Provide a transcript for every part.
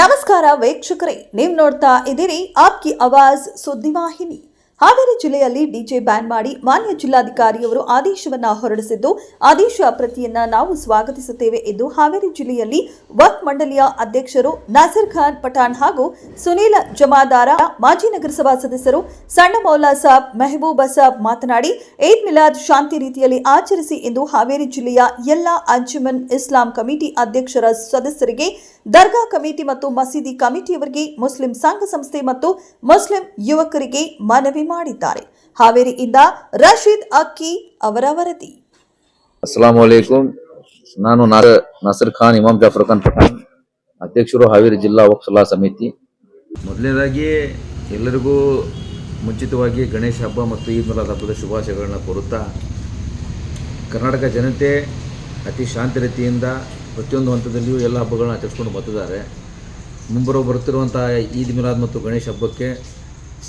ನಮಸ್ಕಾರ ವೀಕ್ಷಕರೇ ನೀವು ನೋಡ್ತಾ ಇದ್ದೀರಿ ಆಪ್ಕಿ ಆವಾಜ್ ಸುದ್ದಿವಾಹಿನಿ. ಹಾವೇರಿ ಜಿಲ್ಲೆಯಲ್ಲಿ ಡಿಜೆ ಬ್ಯಾನ್ ಮಾಡಿ ಮಾನ್ಯ ಜಿಲ್ಲಾಧಿಕಾರಿಯವರು ಆದೇಶವನ್ನು ಹೊರಡಿಸಿದ್ದು, ಆದೇಶ ಪ್ರತಿಯನ್ನ ನಾವು ಸ್ವಾಗತಿಸುತ್ತೇವೆ ಎಂದು ಹಾವೇರಿ ಜಿಲ್ಲೆಯಲ್ಲಿ ವಕ್ ಮಂಡಳಿಯ ಅಧ್ಯಕ್ಷರು ನಾಸರ್ ಖಾನ್ ಪಠಾಣ್ ಹಾಗೂ ಸುನೀಲ್ ಜಮಾದಾರ, ಮಾಜಿ ನಗರಸಭಾ ಸದಸ್ಯರು ಸಣ್ಣ ಮೌಲಾ ಸಾಬ್, ಮೆಹಬೂಬ ಸಾಬ್ ಮಾತನಾಡಿ ಏದ್ ಮಿಲಾದ್ ಶಾಂತಿ ರೀತಿಯಲ್ಲಿ ಆಚರಿಸಿ ಎಂದು ಹಾವೇರಿ ಜಿಲ್ಲೆಯ ಎಲ್ಲ ಅಂಜುಮನ್ ಇಸ್ಲಾಂ ಕಮಿಟಿ ಅಧ್ಯಕ್ಷರ ಸದಸ್ಯರಿಗೆ, ದರ್ಗಾ ಕಮಿಟಿ ಮತ್ತು ಮಸೀದಿ ಕಮಿಟಿಯವರಿಗೆ, ಮುಸ್ಲಿಂ ಸಂಘ ಸಂಸ್ಥೆ ಮತ್ತು ಮುಸ್ಲಿಂ ಯುವಕರಿಗೆ ಮನವಿ ಮಾಡಿದ್ದಾರೆ. ಹಾವೇರಿಯಿಂದ ರಶೀದ್ ಅಕ್ಕಿ ಅವರ ವರದಿ. ಅಸ್ಲಾಂ ವಲೈಕುಂ ನಾನು ನಾಸ- ನಾಸರ್ ಖಾನ್ ಇಮಾಮ್ ಜಾಫರ್ ಖಾನ್ ಪಠಾಣ್ ಅಧ್ಯಕ್ಷರು ಹಾವೇರಿ ಜಿಲ್ಲಾ ವಕ್ಫ್ ಸಲಹಾ ಸಮಿತಿ. ಮೊದಲನೇದಾಗಿ ಎಲ್ಲರಿಗೂ ಮುಂಚಿತವಾಗಿ ಗಣೇಶ ಹಬ್ಬ ಮತ್ತು ಈದ್ ಮಿಲಾದ್ ಹಬ್ಬದ ಶುಭಾಶಯಗಳನ್ನು ಕೋರುತ್ತಾ ಕರ್ನಾಟಕ ಜನತೆ ಅತಿ ಶಾಂತಿ ರೀತಿಯಿಂದ ಪ್ರತಿಯೊಂದು ಹಂತದಲ್ಲಿಯೂ ಎಲ್ಲ ಹಬ್ಬಗಳನ್ನ ಆಚರಿಸ್ಕೊಂಡು ಬರ್ತಿದ್ದಾರೆ. ಮುಂಬರುವ ಬರುತ್ತಿರುವಂಥ ಈದ್ ಮಿಲಾದ್ ಮತ್ತು ಗಣೇಶ ಹಬ್ಬಕ್ಕೆ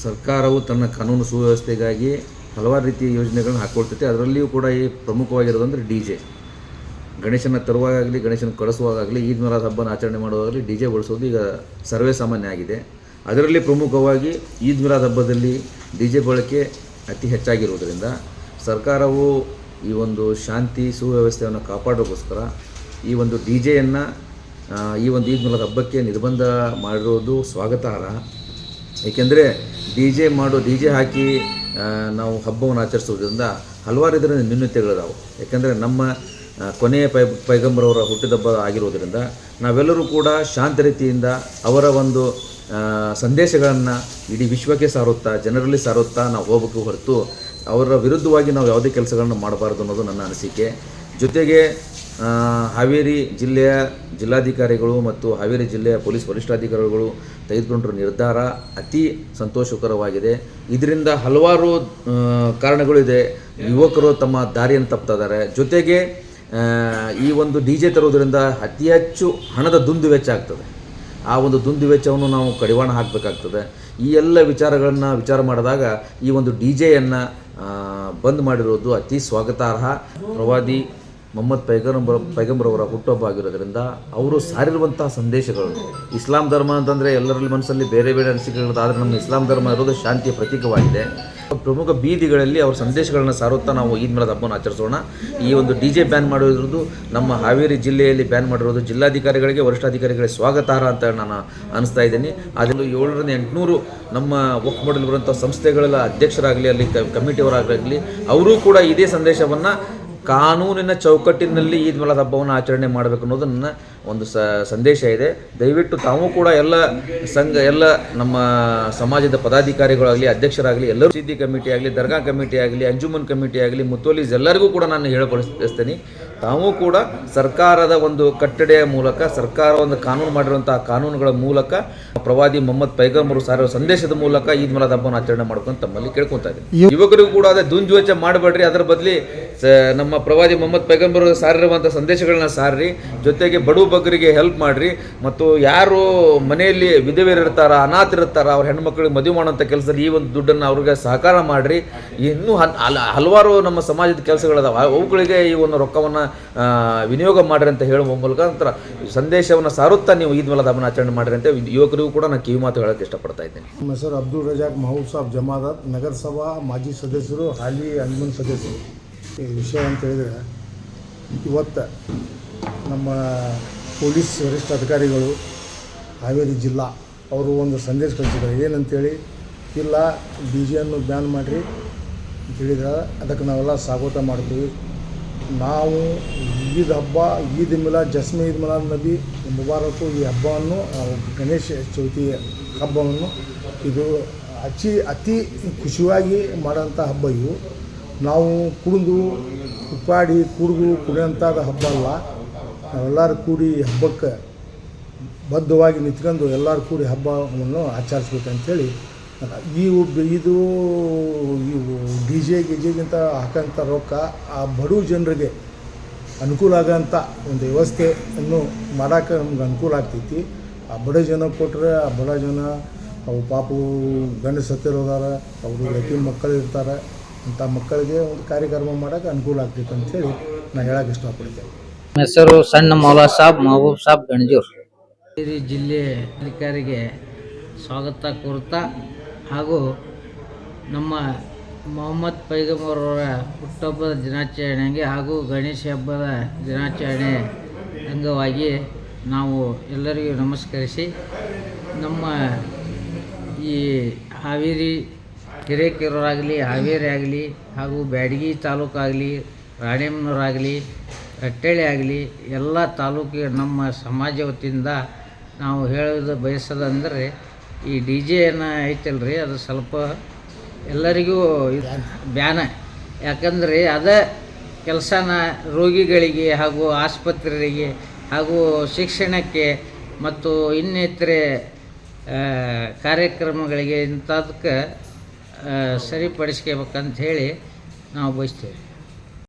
ಸರ್ಕಾರವು ತನ್ನ ಕಾನೂನು ಸುವ್ಯವಸ್ಥೆಗಾಗಿ ಹಲವಾರು ರೀತಿಯ ಯೋಜನೆಗಳನ್ನು ಹಾಕ್ಕೊಳ್ತೈತೆ ಅದರಲ್ಲಿಯೂ ಕೂಡ ಈ ಪ್ರಮುಖವಾಗಿರೋದಂದ್ರೆ ಡಿ ಜೆ. ಗಣೇಶನ ತರುವಾಗಲಿ ಗಣೇಶನ ಕಳಿಸುವಾಗಲಿ ಈದ್ ಮಿಲಾದ್ ಹಬ್ಬನ ಆಚರಣೆ ಮಾಡುವಾಗಲಿ ಡಿ ಜೆ ಬಳಸೋದು ಈಗ ಸರ್ವೇ ಸಾಮಾನ್ಯ ಆಗಿದೆ. ಅದರಲ್ಲಿ ಪ್ರಮುಖವಾಗಿ ಈದ್ ಮಿಲಾದ್ ಹಬ್ಬದಲ್ಲಿ ಡಿ ಜೆ ಬಳಕೆ ಅತಿ ಹೆಚ್ಚಾಗಿರುವುದರಿಂದ ಸರ್ಕಾರವು ಈ ಒಂದು ಶಾಂತಿ ಸುವ್ಯವಸ್ಥೆಯನ್ನು ಕಾಪಾಡೋಕ್ಕೋಸ್ಕರ ಈ ಒಂದು ಡಿ ಜೆಯನ್ನು ಈ ಒಂದು ಈದ್ ಹಬ್ಬಕ್ಕೆ ನಿರ್ಬಂಧ ಮಾಡಿರೋದು ಸ್ವಾಗತಾರ್ಹ. ಏಕೆಂದರೆ ಡಿ ಜೆ ಮಾಡೋ, ಡಿ ಜೆ ಹಾಕಿ ನಾವು ಹಬ್ಬವನ್ನು ಆಚರಿಸೋದ್ರಿಂದ ಹಲವಾರು ಇದರ ನ್ಯೂನತೆಗಳಿದಾವೆ. ಏಕೆಂದರೆ ನಮ್ಮ ಕೊನೆಯ ಪೈ, ಪೈಗಂಬರವರ ಹುಟ್ಟಿದಬ್ಬ ಆಗಿರೋದರಿಂದ ನಾವೆಲ್ಲರೂ ಕೂಡ ಶಾಂತ ರೀತಿಯಿಂದ ಅವರ ಒಂದು ಸಂದೇಶಗಳನ್ನು ಇಡೀ ವಿಶ್ವಕ್ಕೆ ಸಾರುತ್ತಾ, ಜನರಲ್ಲಿ ಸಾರುತ್ತಾ ನಾವು ಹೋಗಬೇಕು ಹೊರತು ಅವರ ವಿರುದ್ಧವಾಗಿ ನಾವು ಯಾವುದೇ ಕೆಲಸಗಳನ್ನು ಮಾಡಬಾರ್ದು ಅನ್ನೋದು ನನ್ನ ಅನಿಸಿಕೆ. ಜೊತೆಗೆ ಹಾವೇರಿ ಜಿಲ್ಲೆಯ ಜಿಲ್ಲಾಧಿಕಾರಿಗಳು ಮತ್ತು ಹಾವೇರಿ ಜಿಲ್ಲೆಯ ಪೊಲೀಸ್ ವರಿಷ್ಠಾಧಿಕಾರಿಗಳು ತೆಗೆದುಕೊಂಡಿರೋ ನಿರ್ಧಾರ ಅತಿ ಸಂತೋಷಕರವಾಗಿದೆ. ಇದರಿಂದ ಹಲವಾರು ಕಾರಣಗಳಿದೆ. ಯುವಕರು ತಮ್ಮ ದಾರಿಯನ್ನು ತಪ್ತಾ ಇದ್ದಾರೆ. ಜೊತೆಗೆ ಈ ಒಂದು ಡಿ ಜೆ ತರೋದ್ರಿಂದ ಅತಿ ಹೆಚ್ಚು ಹಣದ ದುಂದು ವೆಚ್ಚ ಆಗ್ತದೆ. ಆ ಒಂದು ದುಂದು ವೆಚ್ಚವನ್ನು ನಾವು ಕಡಿವಾಣ ಹಾಕಬೇಕಾಗ್ತದೆ. ಈ ಎಲ್ಲ ವಿಚಾರಗಳನ್ನು ವಿಚಾರ ಮಾಡಿದಾಗ ಈ ಒಂದು ಡಿ ಜೆಯನ್ನು ಬಂದ್ ಮಾಡಿರೋದು ಅತಿ ಸ್ವಾಗತಾರ್ಹ ಪ್ರವಾದಿ ಮೊಹಮ್ಮದ್ ಪೈಗಂಬರ್ ಪೈಗಂಬರವರ ಹುಟ್ಟುಹಬ್ಬ ಆಗಿರೋದ್ರಿಂದ ಅವರು ಸಾರಿರುವಂತಹ ಸಂದೇಶಗಳು. ಇಸ್ಲಾಂ ಧರ್ಮ ಅಂತಂದರೆ ಎಲ್ಲರಲ್ಲಿ ಮನಸ್ಸಲ್ಲಿ ಬೇರೆ ಬೇರೆ ಅನಿಸಿಕೆಗಳಿರುತ್ತೆ. ಆದರೆ ನಮ್ಮ ಇಸ್ಲಾಂ ಧರ್ಮ ಇರೋದು ಶಾಂತಿಯ ಪ್ರತೀಕವಾಗಿದೆ. ಪ್ರಮುಖ ಬೀದಿಗಳಲ್ಲಿ ಅವರ ಸಂದೇಶಗಳನ್ನ ಸಾರುತ್ತಾ ನಾವು ಈದ್ ಮಿಲಾದ್ ಹಬ್ಬವನ್ನು ಆಚರಿಸೋಣ. ಈ ಒಂದು ಡಿ ಜೆ ಬ್ಯಾನ್ ಮಾಡಿರೋದು ನಮ್ಮ ಹಾವೇರಿ ಜಿಲ್ಲೆಯಲ್ಲಿ ಬ್ಯಾನ್ ಮಾಡಿರೋದು ಜಿಲ್ಲಾಧಿಕಾರಿಗಳಿಗೆ, ವರಿಷ್ಠಾಧಿಕಾರಿಗಳಿಗೆ ಸ್ವಾಗತಾರ್ಹ ಅಂತ ನಾನು ಅನಿಸ್ತಾ ಇದ್ದೀನಿ. ಅದನ್ನು ಏಳರಿಂದ ಎಂಟುನೂರು ನಮ್ಮ ಮಾಡಲ್ ಬರುವಂಥ ಸಂಸ್ಥೆಗಳ ಅಧ್ಯಕ್ಷರಾಗಲಿ, ಅಲ್ಲಿ ಕಮಿಟಿಯವರಾಗಲಿ, ಅವರೂ ಕೂಡ ಇದೇ ಸಂದೇಶವನ್ನು ಕಾನೂನಿನ ಚೌಕಟ್ಟಿನಲ್ಲಿ ಈದ್ ಮಲದ ಹಬ್ಬವನ್ನು ಆಚರಣೆ ಮಾಡಬೇಕು ಅನ್ನೋದು ನನ್ನ ಒಂದು ಸ ಸಂದೇಶ ಇದೆ. ದಯವಿಟ್ಟು ತಾವು ಕೂಡ ಎಲ್ಲ ಸಂಘ ಎಲ್ಲ ನಮ್ಮ ಸಮಾಜದ ಪದಾಧಿಕಾರಿಗಳಾಗಲಿ ಅಧ್ಯಕ್ಷರಾಗಲಿ ಎಲ್ಲರೂ ಸಿದ್ದಿ ಕಮಿಟಿ ಆಗಲಿ ದರ್ಗಾ ಕಮಿಟಿ ಆಗಲಿ ಅಂಜುಮನ್ ಕಮಿಟಿ ಆಗಲಿ ಮುತ್ತೋಲೀಸ್ ಎಲ್ಲರಿಗೂ ಕೂಡ ನಾನು ಹೇಳಿಕೊಳಿಸ್ತೇನೆ ತಾವು ಕೂಡ ಸರ್ಕಾರದ ಒಂದು ಕಟ್ಟಡೆಯ ಮೂಲಕ ಸರ್ಕಾರ ಒಂದು ಕಾನೂನು ಮಾಡಿರುವಂತಹ ಕಾನೂನುಗಳ ಮೂಲಕ ಪ್ರವಾದಿ ಮೊಹಮ್ಮದ್ ಪೈಗಂಬರು ಸಾರುವ ಸಂದೇಶದ ಮೂಲಕ ಈದ್ ಮಲದ ಹಬ್ಬವನ್ನು ಆಚರಣೆ ಮಾಡ್ಕೊಂಡು ತಮ್ಮಲ್ಲಿ ಕೇಳ್ಕೊತಾ ಇದ್ದೀನಿ. ಯುವಕರಿಗೂ ಕೂಡ ಅದೇ ದುಂಜುವೆಚ್ಚ ಮಾಡಬೇಡ್ರಿ ಅದರ ಬದಲಿ ನಮ್ಮ ಪ್ರವಾದಿ ಮೊಹಮ್ಮದ್ ಪೈಗಂಬರು ಸಾರಿರುವಂಥ ಸಂದೇಶಗಳನ್ನ ಸಾರ್ರಿ, ಜೊತೆಗೆ ಬಡು ಬಗ್ಗರಿಗೆ ಹೆಲ್ಪ್ ಮಾಡಿರಿ, ಮತ್ತು ಯಾರು ಮನೆಯಲ್ಲಿ ವಿಧವೆಯರು ಇರ್ತಾರ ಅನಾಥರಿರ್ತಾರ ಅವ್ರ ಹೆಣ್ಮಕ್ಳಿಗೆ ಮದುವೆ ಮಾಡುವಂಥ ಕೆಲಸದಲ್ಲಿ ಈ ಒಂದು ದುಡ್ಡನ್ನು ಅವ್ರಿಗೆ ಸಹಕಾರ ಮಾಡಿರಿ. ಇನ್ನೂ ಹಲವಾರು ನಮ್ಮ ಸಮಾಜದ ಕೆಲಸಗಳದಾವ, ಅವುಗಳಿಗೆ ಈ ಒಂದು ರೊಕ್ಕವನ್ನು ವಿನಿಯೋಗ ಮಾಡಿರಿ ಅಂತ ಹೇಳುವ ಮೂಲಕ ನಂತರ ಸಂದೇಶವನ್ನು ಸಾರುತ್ತಾ ನೀವು ಈದ್ ಮಿಲಾದ್ ಆಚರಣೆ ಮಾಡಿರಿ ಅಂತ ಯುವಕರಿಗೂ ಕೂಡ ನಾನು ಕಿವಿ ಮಾತು ಹೇಳೋಕ್ಕೆ ಇಷ್ಟಪಡ್ತಾ ಇದ್ದೀನಿ. ನಮ್ಮ ಹೆಸರು ಅಬ್ದುಲ್ ರಜಾಕ್ ಮಹಬೂಬ್ ಸಾಬ್ ಜಮಾದತ್ ನಗರಸಭಾ ಮಾಜಿ ಸದಸ್ಯರು, ಹಾಲಿ ಅಂಜುಮನ್ ಸದಸ್ಯರು. ಈ ವಿಷಯ ಅಂತ ಹೇಳಿದರೆ, ಇವತ್ತು ನಮ್ಮ ಪೊಲೀಸ್ ವರಿಷ್ಠ ಅಧಿಕಾರಿಗಳು, ಹಾವೇರಿ ಜಿಲ್ಲಾ, ಅವರು ಒಂದು ಸಂದೇಶ ಕಳಿಸಿದ್ದಾರೆ. ಏನಂತೇಳಿ, ಇಲ್ಲ ಡಿ ಜೆಯನ್ನು ಬ್ಯಾನ್ ಮಾಡಿರಿ ಅಂತ ಹೇಳಿದ್ರೆ ಅದಕ್ಕೆ ನಾವೆಲ್ಲ ಸ್ವಾಗತ ಮಾಡ್ತೀವಿ. ನಾವು ಈದ್ ಹಬ್ಬ, ಈದ್ ಮಿಲ ಜಸ್ಮಿ ಈದ್ ಮಿಲಾದ್ ನಬಿ ಮುಬಾರಕು ಈ ಹಬ್ಬವನ್ನು ಗಣೇಶ ಚೌತಿ ಹಬ್ಬವನ್ನು ಇದು ಅತಿ ಅತಿ ಖುಷಿಯಾಗಿ ಮಾಡೋಂಥ ಹಬ್ಬ ಇವು. ನಾವು ಕುಡಿದು, ಉಪ್ಪಾಡಿ, ಕುಡಿದು ಕುಡಿಯೋಂಥದ್ದು ಹಬ್ಬ ಅಲ್ಲ ನಾವೆಲ್ಲರೂ ಕೂಡಿ ಹಬ್ಬಕ್ಕೆ ಬದ್ಧವಾಗಿ ನಿಂತ್ಕೊಂಡು ಎಲ್ಲರೂ ಕೂಡಿ ಹಬ್ಬವನ್ನು ಆಚರಿಸ್ಬೇಕಂತೇಳಿ, ಈ ಇದು ಈ ಡಿ ಜೆ ಗಿಜೆಗಿಂತ ಹಾಕೋಂಥ ರೊಕ್ಕ ಆ ಬಡವ ಜನರಿಗೆ ಅನುಕೂಲ ಆಗೋಂಥ ಒಂದು ವ್ಯವಸ್ಥೆಯನ್ನು ಮಾಡೋಕ್ಕೆ ನಮ್ಗೆ ಅನುಕೂಲ ಆಗ್ತೈತಿ. ಆ ಬಡ ಜನ ಕೊಟ್ಟರೆ ಆ ಬಡ ಜನ, ಅವು ಪಾಪು ಗಂಡ ಸತ್ತಿರೋದಾರ, ಅವರು ಯತೀಮ್ ಮಕ್ಕಳು ಇರ್ತಾರೆ ಅಂಥ ಮಕ್ಕಳಿಗೆ ಒಂದು ಕಾರ್ಯಕ್ರಮ ಮಾಡೋಕೆ ಅನುಕೂಲ ಆಗ್ತಿತ್ತು ಅಂಥೇಳಿ ನಾನು ಹೇಳಕ್ಕೆ ಇಷ್ಟಪಡ್ತೇನೆ. ಹೆಸರು ಸಣ್ಣ ಮೌಲಾ ಸಾಬ್ ಮಹಬೂಬ್ ಸಾಬ್ ಗಣಜೂರ್ ಹಾವೇರಿ ಜಿಲ್ಲೆ ಅಧಿಕಾರಿಗೆ ಸ್ವಾಗತ ಕೋರುತ್ತಾ ಹಾಗೂ ನಮ್ಮ ಮೊಹಮ್ಮದ್ ಪೈಗಂಬರವರ ಹುಟ್ಟಹಬ್ಬದ ದಿನಾಚರಣೆಗೆ ಹಾಗೂ ಗಣೇಶ ಹಬ್ಬದ ದಿನಾಚರಣೆ ಅಂಗವಾಗಿ ನಾವು ಎಲ್ಲರಿಗೂ ನಮಸ್ಕರಿಸಿ ನಮ್ಮ ಈ ಹಾವೇರಿ ಹಿರೇಕೆರೂರಾಗಲಿ ಹಾವೇರಿ ಆಗಲಿ, ಹಾಗೂ ಬ್ಯಾಡಗಿ ತಾಲೂಕಾಗಲಿ ರಾಣೆಬೆನ್ನೂರಾಗಲಿ ರಟ್ಟಳ್ಳಿ ಆಗಲಿ, ಎಲ್ಲ ತಾಲೂಕಿಗೆ ನಮ್ಮ ಸಮಾಜ ವತಿಯಿಂದ ನಾವು ಹೇಳೋದು ಬಯಸೋದಂದರೆ, ಈ ಡಿ ಜೆ ಏನು ಐತಲ್ರಿ, ಅದು ಸ್ವಲ್ಪ ಎಲ್ಲರಿಗೂ ಬ್ಯಾನ. ಯಾಕಂದರೆ ಅದ ಕೆಲಸನ ರೋಗಿಗಳಿಗೆ ಹಾಗೂ ಆಸ್ಪತ್ರೆಗೆ ಹಾಗೂ ಶಿಕ್ಷಣಕ್ಕೆ ಮತ್ತು ಇನ್ನಿತರೆ ಕಾರ್ಯಕ್ರಮಗಳಿಗೆ ಇಂಥದಕ್ಕೆ ಸರಿಪಡಿಸ್ಕೋಬೇಕಂತ ಹೇಳಿ ನಾವು ಬಯಸ್ತೇವೆ.